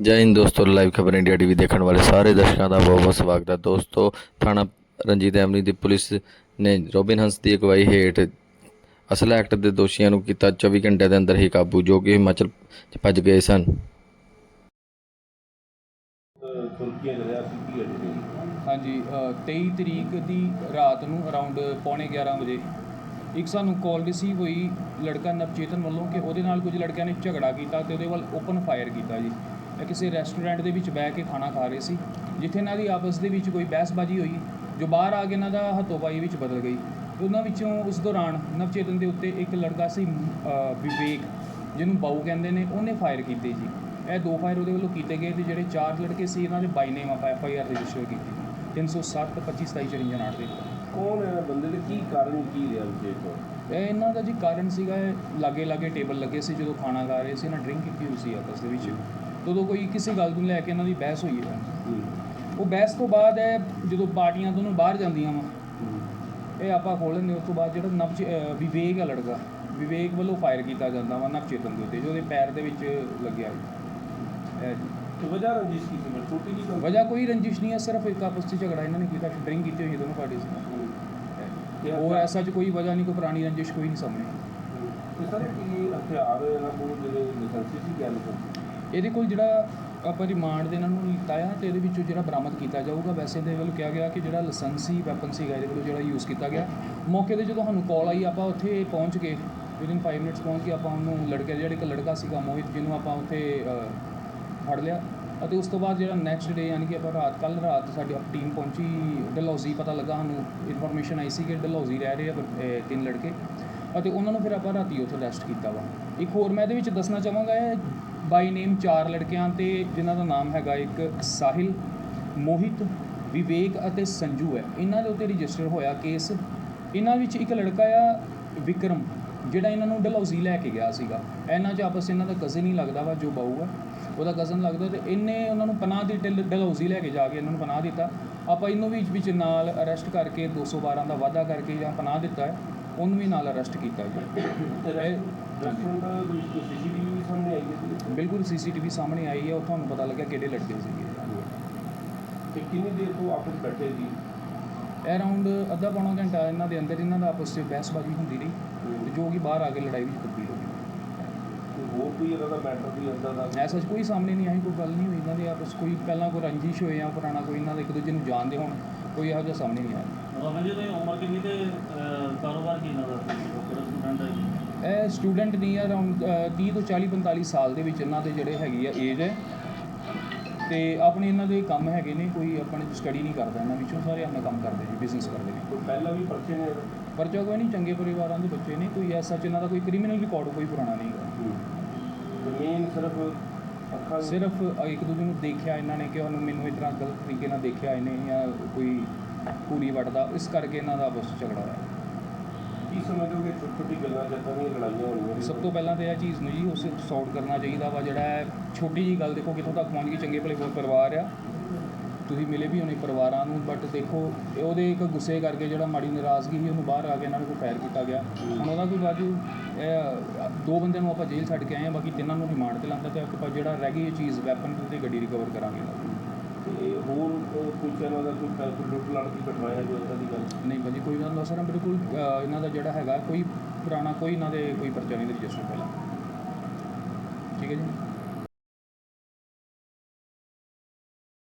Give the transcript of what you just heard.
ਜੈ ਹਿੰਦ ਦੋਸਤੋ ਲਾਈਵ ਖਬਰ ਇੰਡੀਆ ਟੀਵੀ ਦੇਖਣ ਵਾਲੇ ਸਾਰੇ ਦਰਸ਼ਕਾਂ ਦਾ ਬਹੁਤ ਬਹੁਤ ਸਵਾਗਤ ਹੈ। ਦੋਸਤੋ ਥਾਣਾ ਰਣਜੀਤ ਐਮਨੀ ਦੀ ਪੁਲਿਸ ਨੇ ਰੋਬਿਨ ਹੰਸ ਦੀ ਅਗਵਾਈ ਹੇਠ ਅਸਲ ਐਕਟ ਦੇ ਦੋਸ਼ੀਆਂ ਨੂੰ ਕੀਤਾ 24 ਘੰਟੇ ਦੇ ਅੰਦਰ ਹੀ ਕਾਬੂ ਜੋ ਕਿ ਹਿਮਾਚਲ 'ਚ ਭੱਜ ਗਏ ਸਨ। ਸੀ ਕੀ ਹਾਂਜੀ ਅ, 23 ਤਰੀਕ ਦੀ ਰਾਤ ਨੂੰ ਅਰਾਊਂਡ ਪੌਣੇ 11 ਵਜੇ ਇੱਕ ਸਾਨੂੰ ਕਾਲ ਰਿਸੀਵ ਹੋਈ ਲੜਕਾ ਨਵਚੇਤਨ ਵੱਲੋਂ ਕਿ ਉਹਦੇ ਨਾਲ ਕੁਝ ਲੜਕਿਆਂ ਨੇ ਝਗੜਾ ਕੀਤਾ ਤੇ ਉਹਦੇ ਵੱਲ ਓਪਨ ਫਾਇਰ ਕੀਤਾ ਜੀ। ਕਿਸੇ ਰੈਸਟੋਰੈਂਟ ਦੇ ਵਿੱਚ ਬਹਿ ਕੇ ਖਾਣਾ ਖਾ ਰਹੇ ਸੀ ਜਿੱਥੇ ਇਹਨਾਂ ਦੀ ਆਪਸ ਦੇ ਵਿੱਚ ਕੋਈ ਬਹਿਸਬਾਜ਼ੀ ਹੋਈ ਜੋ ਬਾਹਰ ਆ ਕੇ ਇਹਨਾਂ ਦਾ ਹੱਥੋਂ-ਪਾਈ ਵਿੱਚ ਬਦਲ ਗਈ ਉਹਨਾਂ ਵਿੱਚੋਂ ਉਸ ਦੌਰਾਨ ਨਵਚੇਤਨ ਦੇ ਉੱਤੇ ਇੱਕ ਲੜਕਾ ਸੀ ਵਿਵੇਕ ਜਿਹਨੂੰ ਬਾਊ ਕਹਿੰਦੇ ਨੇ ਉਹਨੇ ਫਾਇਰ ਕੀਤੇ ਜੀ। ਇਹ ਦੋ ਫਾਇਰ ਉਹਦੇ ਵੱਲੋਂ ਕੀਤੇ ਗਏ ਤੇ ਜਿਹੜੇ ਚਾਰ ਲੜਕੇ ਸੀ ਇਹਨਾਂ ਦੇ ਬਾਈ ਨੇਮ ਆਪਾਂ ਐਫ ਆਈ ਆਰ ਰਜਿਸਟਰ ਕੀਤੀ। 307 25 27 54 ਨਾਟ ਦੇ। ਕੌਣ ਹੈ? ਬੰਦੇ ਦੇ ਕੀ ਕਾਰਨ ਕੀ ਰਿਹਾ ਤੋਂ ਇਹ ਇਹਨਾਂ ਦਾ ਜੀ ਕਾਰਨ ਸੀਗਾ ਲਾਗੇ ਲਾਗੇ ਟੇਬਲ ਲੱਗੇ ਸੀ ਜਦੋਂ ਖਾਣਾ ਖਾ ਰਹੇ ਸੀ ਇਹਨਾਂ ਡਰਿੰਕ ਕੀਤੀ ਹੋਈ ਸੀ ਆਪਸ ਦੇ ਵਿੱਚ। ਤਦੋਂ ਕੋਈ ਕਿਸੇ ਗੱਲ ਨੂੰ ਲੈ ਕੇ ਇਹਨਾਂ ਦੀ ਬਹਿਸ ਹੋਈ ਹੈ। ਉਹ ਬਹਿਸ ਤੋਂ ਬਾਅਦ ਇਹ ਜਦੋਂ ਪਾਰਟੀਆਂ ਦੋਨੋਂ ਬਾਹਰ ਜਾਂਦੀਆਂ ਵਾ ਇਹ ਆਪਾਂ ਖੋਲ੍ਹਣ ਦੇ ਉਸ ਤੋਂ ਬਾਅਦ ਜਿਹੜਾ ਨਵ ਵਿਵੇਕ ਹੈ ਲੜਕਾ ਵਿਵੇਕ ਵੱਲੋਂ ਫਾਇਰ ਕੀਤਾ ਜਾਂਦਾ ਵਾ ਨਵਚੇਤਨ ਦੇ ਉੱਤੇ ਜੋ ਉਹਦੇ ਪੈਰ ਦੇ ਵਿੱਚ ਲੱਗਿਆ ਤੇ ਵਜ੍ਹਾ ਰੰਜਿਸ਼ ਕੀ ਸੀ? ਛੋਟੀ ਜੀ ਗੱਲ। ਵਜ੍ਹਾ ਕੋਈ ਰੰਜਿਸ਼ ਨਹੀਂ ਹੈ ਸਿਰਫ ਇੱਕ ਆਪਸ 'ਚ ਝਗੜਾ ਇਹਨਾਂ ਨੇ ਕੀਤਾ ਡਰਿੰਕ ਕੀਤੀ ਹੋਈ ਹੈ ਦੋਨੋਂ ਪਾਰਟੀ ਤੇ ਹੋਰ ਐਸਾ ਚ ਕੋਈ ਵਜ੍ਹਾ ਨਹੀਂ ਕੋਈ ਪੁਰਾਣੀ ਰੰਜਿਸ਼ ਕੋਈ ਨਹੀਂ ਸਾਹਮਣੇ। ਤੇ ਸਰ ਕੀ ਹਥਿਆਰ ਇਹਨਾਂ ਕੋਲ ਜਿਹੜੇ ਲਾਇਸੈਂਸੀ ਸੀ ਕਿਆ ਲਾਇਸੈਂਸ ਇਹਦੇ ਕੋਲ ਜਿਹੜਾ ਆਪਾਂ ਰਿਮਾਂਡ ਦੇ ਇਹਨਾਂ ਨੂੰ ਲਿੱਤਾ ਆ ਅਤੇ ਇਹਦੇ ਵਿੱਚੋਂ ਜਿਹੜਾ ਬਰਾਮਦ ਕੀਤਾ ਜਾਊਗਾ, ਵੈਸੇ ਇਹਦੇ ਵੱਲੋਂ ਕਿਹਾ ਗਿਆ ਕਿ ਜਿਹੜਾ ਲਾਇਸੈਂਸੀ ਵੈਪਨ ਸੀਗਾ ਇਹਦੇ ਵੱਲੋਂ ਜਿਹੜਾ ਯੂਜ਼ ਕੀਤਾ ਗਿਆ। ਮੌਕੇ ਤੇ ਜਦੋਂ ਸਾਨੂੰ ਕਾਲ ਆਈ, ਆਪਾਂ ਉੱਥੇ ਪਹੁੰਚ ਕੇ ਵਿਦਿਨ 5 ਮਿੰਟਸ ਪਹੁੰਚ ਕੇ ਆਪਾਂ ਉਹਨੂੰ ਲੜਕੇ, ਜਿਹੜਾ ਇੱਕ ਲੜਕਾ ਸੀਗਾ ਮੋਹਿਤ, ਜਿਹਨੂੰ ਆਪਾਂ ਉੱਥੇ ਫੜ ਲਿਆ। ਅਤੇ ਉਸ ਤੋਂ ਬਾਅਦ ਜਿਹੜਾ ਨੈਕਸਟ ਡੇ ਯਾਨੀ ਕਿ ਆਪਾਂ ਰਾਤ ਕੱਲ ਰਾਤ ਸਾਡੀ ਟੀਮ ਪਹੁੰਚੀ, ਡਲਹੌਜ਼ੀ ਪਤਾ ਲੱਗਾ ਸਾਨੂੰ ਇਨਫੋਰਮੇਸ਼ਨ ਆਈ ਸੀ ਕਿ ਡਲਹੌਜ਼ੀ ਰਹਿ ਰਹੇ ਆ ਬ- ਤਿੰਨ ਲੜਕੇ। ਅਤੇ ਉਹਨਾਂ ਨੂੰ ਫਿਰ ਆਪਾਂ ਰਾਤੀ ਉੱਥੇ ਅਰੈਸਟ ਕੀਤਾ ਵਾ। ਇੱਕ ਹੋਰ ਮੈਂ ਇਹਦੇ ਵਿੱਚ ਦੱਸਣਾ ਚਾਹਾਂਗਾ ਬਾਈ ਨੇਮ ਚਾਰ ਲੜਕਿਆਂ ਤੇ ਜਿਨ੍ਹਾਂ ਦਾ ਨਾਮ ਹੈਗਾ ਇੱਕ ਸਾਹਿਲ, ਮੋਹਿਤ, ਵਿਵੇਕ ਅਤੇ ਸੰਜੂ ਹੈ। ਇਹਨਾਂ ਦੇ ਉੱਤੇ ਰਜਿਸਟਰ ਹੋਇਆ ਕੇਸ। ਇਹਨਾਂ ਵਿੱਚ ਇੱਕ ਲੜਕਾ ਆ, ਵਿਕਰਮ, ਜਿਹੜਾ ਇਹਨਾਂ ਨੂੰ ਡਲਹੌਜ਼ੀ ਲੈ ਕੇ ਗਿਆ ਸੀਗਾ। ਇਹਨਾਂ 'ਚ ਆਪਸ ਇਹਨਾਂ ਦਾ ਕਜ਼ਨ ਹੀ ਲੱਗਦਾ ਵਾ, ਜੋ ਬਾਊ ਆ। ਉਹਦਾ ਕਜ਼ਨ ਲੱਗਦਾ ਤੇ ਇਹਨੇ ਉਹਨਾਂ ਨੂੰ ਪਨਾਹ ਦੀ ਡਲ- ਡਲਹੌਜ਼ੀ ਲੈ ਕੇ ਜਾ ਕੇ ਇਹਨਾਂ ਨੂੰ ਪਨਾਹ ਦਿੱਤਾ। ਆਪਾਂ ਇਹਨੂੰ ਵੀ ਵਿੱਚ ਨਾਲ ਅਰੈਸਟ ਕਰਕੇ 212 ਦਾ ਵਾਅਦਾ ਕਰਕੇ ਜਾਂ ਪਨਾਹ ਦਿੱਤਾ ਹੈ। ਉਹਨੂੰ ਵੀ ਨਾਲ ਅਰੈਸਟ ਕੀਤਾ ਜੀ ਤੇ ਰੈਸਟੋਰੈਂਟ ਦੇ ਕੋਈ ਸੀਸੀਟੀਵੀ ਵੀ ਸਾਹਮਣੇ ਆਈ ਹੈ ਬਿਲਕੁਲ ਸੀਸੀਟੀਵੀ ਸਾਹਮਣੇ ਆਈ ਹੈ ਉਹ ਤੁਹਾਨੂੰ ਪਤਾ ਲੱਗਿਆ ਕਿਹੜੇ ਲੜਕੇ ਸੀਗੇ। ਤੇ ਕਿੰਨੀ ਦੇਰ ਤੋਂ ਆਪਸ ਬੈਠੇ ਸੀ? ਇਹ ਅਰਾਊਂਡ ਅੱਧਾ ਪੌਣਾ ਘੰਟਾ ਇਹਨਾਂ ਦੇ ਅੰਦਰ ਇਹਨਾਂ ਦਾ ਆਪਸ ਵਿੱਚ ਬਹਿਸਬਾਜ਼ੀ ਹੁੰਦੀ ਰਹੀ ਤੇ ਜੋ ਕਿ ਬਾਹਰ ਆ ਕੇ ਲੜਾਈ ਵਿੱਚ ਤਬਦੀਲ ਹੋ ਗਈ। ਹੋਰ ਕੋਈ ਇਹਨਾਂ ਦਾ ਮੈਟਰ ਵੀ ਅੰਦਰ ਦਾ? ਐਸਾ ਕੋਈ ਸਾਹਮਣੇ ਨਹੀਂ ਆਈ ਕੋਈ ਗੱਲ ਨਹੀਂ ਹੋਈ ਇਹਨਾਂ ਦੇ ਆਪਸ ਕੋਈ ਪਹਿਲਾਂ ਕੋਈ ਰੰਜਿਸ਼ ਹੋਏ ਜਾਂ ਪੁਰਾਣਾ ਕੋਈ ਇਹਨਾਂ ਦਾ ਇੱਕ ਦੂਜੇ ਨੂੰ ਜਾਣਦੇ ਹੋਣ ਕੋਈ ਇਹੋ ਜਿਹਾ ਸਾਹਮਣੇ ਨਹੀਂ ਆਇਆ। ਰਮਨ ਜੀ ਦੀ ਉਮਰ ਕਿੰਨੀ ਤੇ ਅਹ, ਕਾਰੋਬਾਰ ਕੀ ਇਹਨਾਂ ਦਾ? ਕਿਹੜਾ ਸਟੂਡੈਂਟ ਹੈ ਜੀ? ਇਹ ਸਟੂਡੈਂਟ ਨਹੀਂ ਆ ਅਰਾਊਂਡ 30 ਤੋਂ 40 45 ਸਾਲ ਦੇ ਵਿੱਚ ਇਹਨਾਂ ਦੇ ਜਿਹੜੇ ਹੈਗੀ ਆ ਏਜ ਹੈ। ਤੇ ਆਪਣੇ ਇਹਨਾਂ ਦੇ ਕੰਮ ਹੈਗੇ ਨੇ ਕੋਈ ਆਪਣੇ ਸਟੱਡੀ ਨਹੀਂ ਕਰਦਾ ਇਹਨਾਂ ਵਿੱਚੋਂ ਸਾਰੇ ਆਪਣਾ ਕੰਮ ਕਰਦੇ ਜੀ ਬਿਜ਼ਨਸ ਕਰਦੇ ਨੇ। ਕੋਈ ਪਹਿਲਾਂ ਵੀ ਪਰਚੇ ਨੇ? ਪਰਚਾ ਕੋਈ ਨਹੀਂ ਚੰਗੇ ਪਰਿਵਾਰਾਂ ਦੇ ਬੱਚੇ ਨੇ ਕੋਈ ਐਸਾ ਚ ਇਹਨਾਂ ਦਾ ਕੋਈ ਕ੍ਰਿਮੀਨਲ ਰਿਕਾਰਡ ਕੋਈ ਪੁਰਾਣਾ ਨਹੀਂ ਹੈਗਾ। ਜ਼ਮੀਨ ਸਿਰਫ ਅੱਖਾਂ ਸਿਰਫ ਇੱਕ ਦੂਜੇ ਨੂੰ ਦੇਖਿਆ ਇਹਨਾਂ ਨੇ ਕਿ ਉਹਨੂੰ ਮੈਨੂੰ ਇਸ ਤਰ੍ਹਾਂ ਗਲਤ ਤਰੀਕੇ ਨਾਲ ਦੇਖਿਆ ਇਹਨੇ ਜਾਂ ਕੋਈ ਪੂਰੀ ਵੱਟਦਾ ਇਸ ਕਰਕੇ ਇਹਨਾਂ ਦਾ ਆਪਸ ਝਗੜਾ ਹੋਇਆ। ਕੀ ਸਮਝੋਗੇ ਛੋਟੀ ਛੋਟੀ ਗੱਲਾਂ ਜਦੋਂ ਦੀਆਂ ਲੜਾਈਆਂ ਹੋਣੀਆਂ ਸਭ ਤੋਂ ਪਹਿਲਾਂ ਤਾਂ ਇਹ ਚੀਜ਼ ਨੂੰ ਜੀ ਉਸ ਸੌਟ ਕਰਨਾ ਚਾਹੀਦਾ ਵਾ ਜਿਹੜਾ ਹੈ ਛੋਟੀ ਜੀ ਗੱਲ ਦੇਖੋ ਕਿੱਥੋਂ ਤੱਕ ਪਹੁੰਚ ਗਈ ਚੰਗੇ ਭਲੇ ਕੋਈ ਪਰਿਵਾਰ ਆ। ਤੁਸੀਂ ਮਿਲੇ ਵੀ ਹੋਣੇ ਪਰਿਵਾਰਾਂ ਨੂੰ ਬਟ ਦੇਖੋ ਉਹਦੇ ਇੱਕ ਗੁੱਸੇ ਕਰਕੇ ਜਿਹੜਾ ਮਾੜੀ ਨਾਰਾਜ਼ਗੀ ਸੀ ਉਹਨੂੰ ਬਾਹਰ ਆ ਕੇ ਇਹਨਾਂ ਨੇ ਕੋਈ ਫਾਇਰ ਕੀਤਾ ਗਿਆ। ਹੁਣ ਉਹਦਾ ਕੋਈ ਬਾਜੂ ਇਹ ਦੋ ਬੰਦਿਆਂ ਨੂੰ ਆਪਾਂ ਜੇਲ੍ਹ ਛੱਡ ਕੇ ਆਏ ਹਾਂ ਬਾਕੀ ਤਿੰਨਾਂ ਨੂੰ ਰਿਮਾਂਡ ਤੇ ਲਾਂਦਾ ਤੇ ਆਪਾਂ ਜਿਹੜਾ ਰਹਿ ਗਈ ਇਹ ਚੀਜ਼ ਵੈਪਨ ਤੇ ਗੱਡੀ ਰਿਕਵਰ ਕਰਾਂਗੇ। ਨਾਲ। ਤੇ ਹੋਰ ਅਹ, ਕੋਈ ਚੈਨਲ ਦਾ ਕੋਈ ਕੋਈ ਲੁੱਟ ਲੜ ਦੀ ਘਟਨਾ ਹੈ ਜੋ ਇਦਾਂ ਦੀ ਗੱਲ? ਨਹੀਂ ਭਾਜੀ ਕੋਈ ਗੱਲ ਦੱਸ ਰਿਹਾ ਬਿਲਕੁਲ ਅ, ਇਹਨਾਂ ਦਾ ਜਿਹੜਾ ਹੈਗਾ ਕੋਈ ਪੁਰਾਣਾ ਕੋਈ ਇਹਨਾਂ ਦੇ ਕੋਈ ਪਰਚਾ ਨਹੀਂ ਰਜਿਸਟਰ ਪਹਿਲਾਂ। ਠੀਕ ਹੈ ਜੀ?